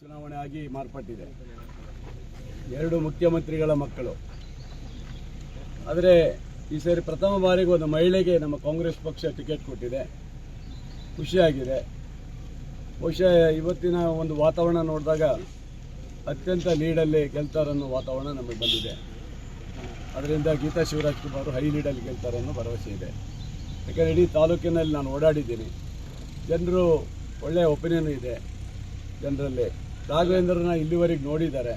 ಚುನಾವಣೆ ಆಗಿ ಮಾರ್ಪಟ್ಟಿದೆ. ಎರಡು ಮುಖ್ಯಮಂತ್ರಿಗಳ ಮಕ್ಕಳು. ಆದರೆ ಈ ಸಾರಿ ಪ್ರಥಮ ಬಾರಿಗೆ ಒಂದು ಮಹಿಳೆಗೆ ನಮ್ಮ ಕಾಂಗ್ರೆಸ್ ಪಕ್ಷ ಟಿಕೆಟ್ ಕೊಟ್ಟಿದೆ. ಖುಷಿಯಾಗಿದೆ. ಬಹುಶಃ ಇವತ್ತಿನ ಒಂದು ವಾತಾವರಣ ನೋಡಿದಾಗ ಅತ್ಯಂತ ಲೀಡಲ್ಲಿ ಗೆಲ್ತಾರನ್ನೋ ವಾತಾವರಣ ನಮಗೆ ಬಂದಿದೆ. ಅದರಿಂದ ಗೀತಾ ಶಿವರಾಜ್ ಕುಮಾರ್ ಹೈ ಲೀಡಲ್ಲಿ ಗೆಲ್ತಾರೆ ಅನ್ನೋ ಭರವಸೆ ಇದೆ. ಯಾಕಂದರೆ ಇಡೀ ತಾಲೂಕಿನಲ್ಲಿ ನಾನು ಓಡಾಡಿದ್ದೀನಿ. ಜನರು ಒಳ್ಳೆಯ ಒಪಿನಿಯನ್ ಇದೆ ಜನರಲ್ಲಿ. ರಾಘವೇಂದ್ರನ ಇಲ್ಲಿವರೆಗೆ ನೋಡಿದ್ದಾರೆ.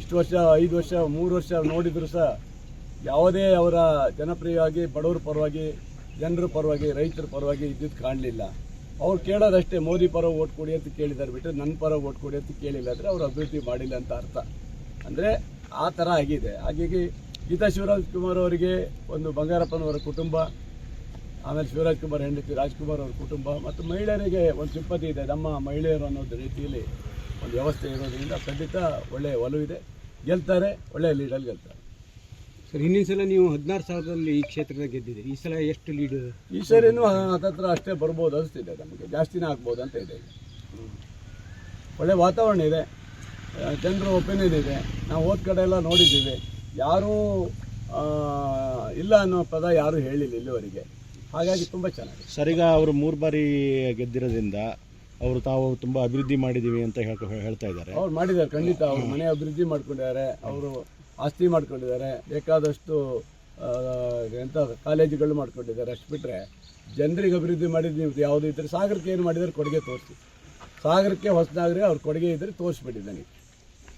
ಇಷ್ಟು ವರ್ಷ, ಐದು ವರ್ಷ, ಮೂರು ವರ್ಷ ನೋಡಿದರೂ ಸಹ ಯಾವುದೇ ಅವರ ಜನಪ್ರಿಯವಾಗಿ, ಬಡವರ ಪರವಾಗಿ, ಜನರ ಪರವಾಗಿ, ರೈತರ ಪರವಾಗಿ ಇದ್ದಿದ್ದು ಕಾಣಲಿಲ್ಲ. ಅವ್ರು ಕೇಳೋದಷ್ಟೇ, ಮೋದಿ ಪರ ಓಟ್ ಕೊಡಿ ಅಂತ ಕೇಳಿದ್ದಾರೆ ಬಿಟ್ಟರೆ ನನ್ನ ಪರ ಓಟ್ ಕೊಡಿ ಅಂತ ಕೇಳಿಲ್ಲ ಅಂದರೆ ಅವರು ಅಭಿವೃದ್ಧಿ ಮಾಡಿಲ್ಲ ಅಂತ ಅರ್ಥ. ಅಂದರೆ ಆ ಥರ ಆಗಿದೆ. ಹಾಗಾಗಿ ಗೀತಾ ಶಿವರಾಜ್ ಕುಮಾರ್ ಅವರಿಗೆ ಒಂದು ಬಂಗಾರಪ್ಪನವರ ಕುಟುಂಬ, ಆಮೇಲೆ ಶಿವರಾಜ್ ಕುಮಾರ್ ಹೆಂಡತಿ ರಾಜ್ಕುಮಾರ್ ಅವರ ಕುಟುಂಬ, ಮತ್ತು ಮಹಿಳೆಯರಿಗೆ ಒಂದು ಸಿಂಪತಿ ಇದೆ. ನಮ್ಮ ಮಹಿಳೆಯರು ಅನ್ನೋದು ರೀತಿಯಲ್ಲಿ ಒಂದು ವ್ಯವಸ್ಥೆ ಇರೋದ್ರಿಂದ ಖಂಡಿತ ಒಳ್ಳೆಯ ಒಲವಿದೆ ಗೆಲ್ತಾರೆ ಒಳ್ಳೆಯ ಲೀಡಲ್ಲಿ ಗೆಲ್ತಾರೆ. ಸರ್ ಇನ್ನೊಂದು ಸಲ ನೀವು ಹದಿನಾರು ಸಾವಿರದಲ್ಲಿ ಈ ಕ್ಷೇತ್ರದ ಗೆದ್ದಿದ್ದೀರಿ. ಈ ಸಲ ಎಷ್ಟು ಲೀಡ್ ಈ ಸರಿನೂ ಹತ್ತತ್ರ ಅಷ್ಟೇ ಬರ್ಬೋದು ಅನಿಸ್ತಿದೆ ನಮಗೆ. ಜಾಸ್ತಿನೇ ಆಗ್ಬೋದು ಅಂತ ಇದೆ. ಈಗ. ಒಳ್ಳೆ ವಾತಾವರಣ ಇದೆ. ಜನರ ಒಪಿನಿಯನ್ ಇದೆ. ನಾವು ಹೋದ ಕಡೆ ಎಲ್ಲ ನೋಡಿದ್ದೀವಿ. ಯಾರೂ ಇಲ್ಲ ಅನ್ನೋ ಪದ ಯಾರೂ ಹೇಳಿಲ್ಲ ಇಲ್ಲಿವರೆಗೆ. ಹಾಗಾಗಿ ತುಂಬ ಚೆನ್ನಾಗಿದೆ. ಸರ್ ಈಗ ಅವರು ಮೂರು ಬಾರಿ ಗೆದ್ದಿರೋದ್ರಿಂದ ಅವರು ತಾವು ತುಂಬ ಅಭಿವೃದ್ಧಿ ಮಾಡಿದ್ದೀವಿ ಅಂತ ಹೇಳ್ಕೊ ಹೇಳ್ತಾ ಇದ್ದಾರೆ. ಅವ್ರು ಮಾಡಿದ್ದಾರೆ, ಖಂಡಿತ ಅವ್ರು ಮನೆ ಅಭಿವೃದ್ಧಿ ಮಾಡ್ಕೊಂಡಿದ್ದಾರೆ, ಅವರು ಆಸ್ತಿ ಮಾಡ್ಕೊಂಡಿದ್ದಾರೆ. ಬೇಕಾದಷ್ಟು ಎಂಥ ಕಾಲೇಜುಗಳು ಮಾಡ್ಕೊಂಡಿದ್ದಾರೆ. ಅಷ್ಟು ಬಿಟ್ಟರೆ ಜನರಿಗೆ ಅಭಿವೃದ್ಧಿ ಮಾಡಿದ್ದು ನೀವು ಯಾವುದು ಇದ್ದರೆ ಸಾಗರಕ್ಕೆ ಏನು ಮಾಡಿದರೆ ಕೊಡುಗೆ ತೋರಿಸಿ. ಸಾಗರಕ್ಕೆ ಹೊಸದಾಗ್ರೆ ಅವ್ರ ಕೊಡುಗೆ ಇದ್ದರೆ ನನಗೆ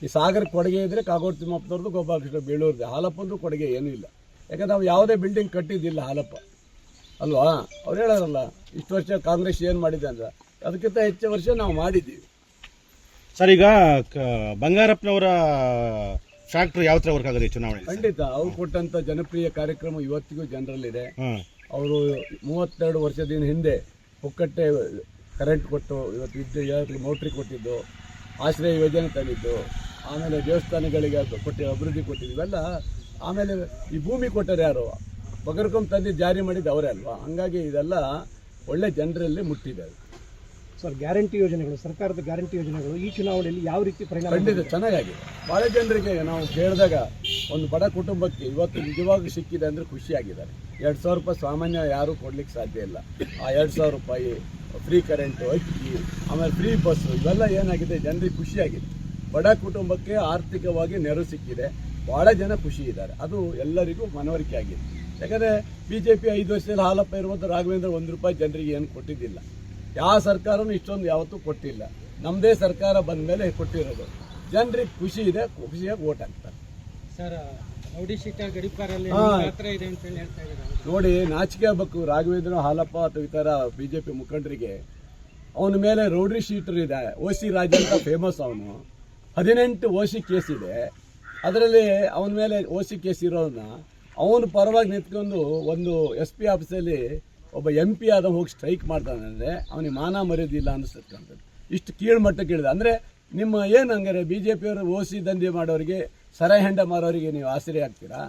ಈ ಸಾಗರಕ್ಕೆ ಕೊಡುಗೆ ಇದ್ದರೆ ಕಾಗೋಡು ತಿಮ್ಮಪ್ಪನವ್ರದ್ದು, ಗೋಪಾಲಕೃಷ್ಣ ಬೀಳೂರ್ದು ಹಾಲಪ್ಪಂದು ಕೊಡುಗೆ ಏನೂ ಇಲ್ಲ. ಯಾಕಂದ್ರೆ ನಾವು ಯಾವುದೇ ಬಿಲ್ಡಿಂಗ್ ಕಟ್ಟಿದ್ದಿಲ್ಲ ಹಾಲಪ್ಪ. ಅಲ್ವಾ? ಅವ್ರು ಹೇಳೋರಲ್ಲ, ಇಷ್ಟು ವರ್ಷ ಕಾಂಗ್ರೆಸ್ ಏನು ಮಾಡಿದೆ ಅಂದ್ರೆ ಅದಕ್ಕಿಂತ ಹೆಚ್ಚು ವರ್ಷ ನಾವು ಮಾಡಿದ್ದೀವಿ. ಸರ್ ಈಗ ಕ- ಬಂಗಾರಪ್ಪನವರ ಫ್ಯಾಕ್ಟ್ರಿ ಯಾವ ಥರ ವರ್ಕ್ ಆಗಲಿ ಚುನಾವಣೆ ಖಂಡಿತ ಅವ್ರು ಕೊಟ್ಟಂತ ಜನಪ್ರಿಯ ಕಾರ್ಯಕ್ರಮ ಇವತ್ತಿಗೂ ಜನರಲ್ಲಿದೆ. ಹಾಂ. ಅವರು ಮೂವತ್ತೆರಡು ವರ್ಷದ ಹಿಂದೆ ಪುಕ್ಕಟ್ಟೆ ಕರೆಂಟ್ ಕೊಟ್ಟು ಇವತ್ತು ವಿದ್ಯುತ್ ಮೋಟ್ರಿ ಕೊಟ್ಟಿದ್ದು ಆಶ್ರಯ ಯೋಜನೆ ತಂದಿದ್ದು ಆಮೇಲೆ ದೇವಸ್ಥಾನಗಳಿಗೆ ಅದು ಕೊಟ್ಟು ಅಭಿವೃದ್ಧಿ ಕೊಟ್ಟಿದ್ದು ಇವೆಲ್ಲ ಆಮೇಲೆ ಈ ಭೂಮಿ ಕೊಟ್ಟರೆ ಯಾರು? ಬಗರ್ಕೊಂಡು ತಂದು ಜಾರಿ ಮಾಡಿದ್ದು ಅವರೇ ಅಲ್ವಾ? ಹಂಗಾಗಿ ಇದೆಲ್ಲ ಒಳ್ಳೆ ಜನರಲ್ಲಿ ಮುಟ್ಟಿದೆ ಅದು. ಸರ್ ಗ್ಯಾರಂಟಿ ಯೋಜನೆಗಳು ಸರ್ಕಾರದ ಗ್ಯಾರಂಟಿ ಯೋಜನೆಗಳು ಈ ಚುನಾವಣೆಯಲ್ಲಿ ಯಾವ ರೀತಿ ಪರಿಣಾಮ ಖಂಡಿತ ಚೆನ್ನಾಗಿದೆ ಭಾಳ ಜನರಿಗೆ ನಾವು ಕೇಳಿದಾಗ ಒಂದು ಬಡ ಕುಟುಂಬಕ್ಕೆ ಇವತ್ತು ನಿಜವಾಗಿ ಸಿಕ್ಕಿದೆ ಅಂದರೆ ಖುಷಿಯಾಗಿದ್ದಾರೆ. ಎರಡು ಸಾವಿರ ರೂಪಾಯಿ ಸಾಮಾನ್ಯ ಯಾರೂ ಕೊಡ್ಲಿಕ್ಕೆ ಸಾಧ್ಯ ಇಲ್ಲ. ಆ ಎರಡು ಸಾವಿರ ರೂಪಾಯಿ ಫ್ರೀ ಕರೆಂಟು ಅಕ್ಕಿ ಆಮೇಲೆ ಫ್ರೀ ಬಸ್ಸು ಇವೆಲ್ಲ ಏನಾಗಿದೆ? ಜನರಿಗೆ ಖುಷಿಯಾಗಿದೆ. ಬಡ ಕುಟುಂಬಕ್ಕೆ ಆರ್ಥಿಕವಾಗಿ ನೆರವು ಸಿಕ್ಕಿದೆ. ಭಾಳ ಜನ ಖುಷಿ ಇದ್ದಾರೆ. ಅದು ಎಲ್ಲರಿಗೂ ಮನವರಿಕೆ ಆಗಿದೆ. ಯಾಕಂದರೆ ಬಿ ಜೆ ಪಿ ಐದು ವರ್ಷದಲ್ಲಿ ಹಾಲಪ್ಪ ಇರುವಂಥ ರಾಘವೇಂದ್ರ ಒಂದು ರೂಪಾಯಿ ಜನರಿಗೆ ಏನು ಕೊಟ್ಟಿದ್ದಿಲ್ಲ. ಯಾವ ಸರ್ಕಾರನೂ ಇಷ್ಟೊಂದು ಯಾವತ್ತೂ ಕೊಟ್ಟಿಲ್ಲ. ನಮ್ಮದೇ ಸರ್ಕಾರ ಬಂದ ಮೇಲೆ ಕೊಟ್ಟಿರೋದು. ಜನರಿಗೆ ಖುಷಿ ಇದೆ ಖುಷಿಯಾಗಿ ಓಟ್ ಹಾಕ್ತಾರೆ. ಸರ್ ನೋಡಿ ನಾಚಿಕೆ ಆಗ್ಬೇಕು. ರಾಘವೇಂದ್ರ ಹಾಲಪ್ಪ ಅಥವಾ ಇತರ ಬಿಜೆಪಿ ಬಿ ಜೆ ಪಿ ಮುಖಂಡರಿಗೆ ಅವನ ಮೇಲೆ ರೌಡ್ರಿ ಶೀಟರ್ ಇದೆ. ಓ ಸಿ ರಾಜ ಅಂತ ಫೇಮಸ್ ಅವನು. ಹದಿನೆಂಟು ಓ ಸಿ ಕೇಸ್ ಇದೆ. ಅದರಲ್ಲಿ ಅವನ ಮೇಲೆ ಓ ಸಿ ಕೇಸ್ ಇರೋದನ್ನ ಅವನು ಪರವಾಗಿ ನಿಂತ್ಕೊಂಡು ಒಂದು ಎಸ್ ಪಿ ಆಫೀಸಲ್ಲಿ ಒಬ್ಬ ಎಂ ಪಿ ಆದ ಹೋಗಿ ಸ್ಟ್ರೈಕ್ ಮಾಡ್ತಾನೆ ಅಂದರೆ ಅವನಿಗೆ ಮಾನ ಮರ್ಯಾದಿಲ್ಲ ಅನ್ನಿಸ್ತಕ್ಕಂಥದ್ದು ಇಷ್ಟು ಕೀಳು ಮಟ್ಟಕ್ಕೆ ಇಳಿದ ಅಂದರೆ ನಿಮ್ಮ ಏನು ಹಂಗಾರೆ ಬಿ ಜೆ ಪಿಯವರು ಓಸಿ ದಂಧೆ ಮಾಡೋರಿಗೆ ಸರ ಹೆಂಡ ಮಾರೋರಿಗೆ ನೀವು ಆಸರೆ ಆಗ್ತೀರಾ?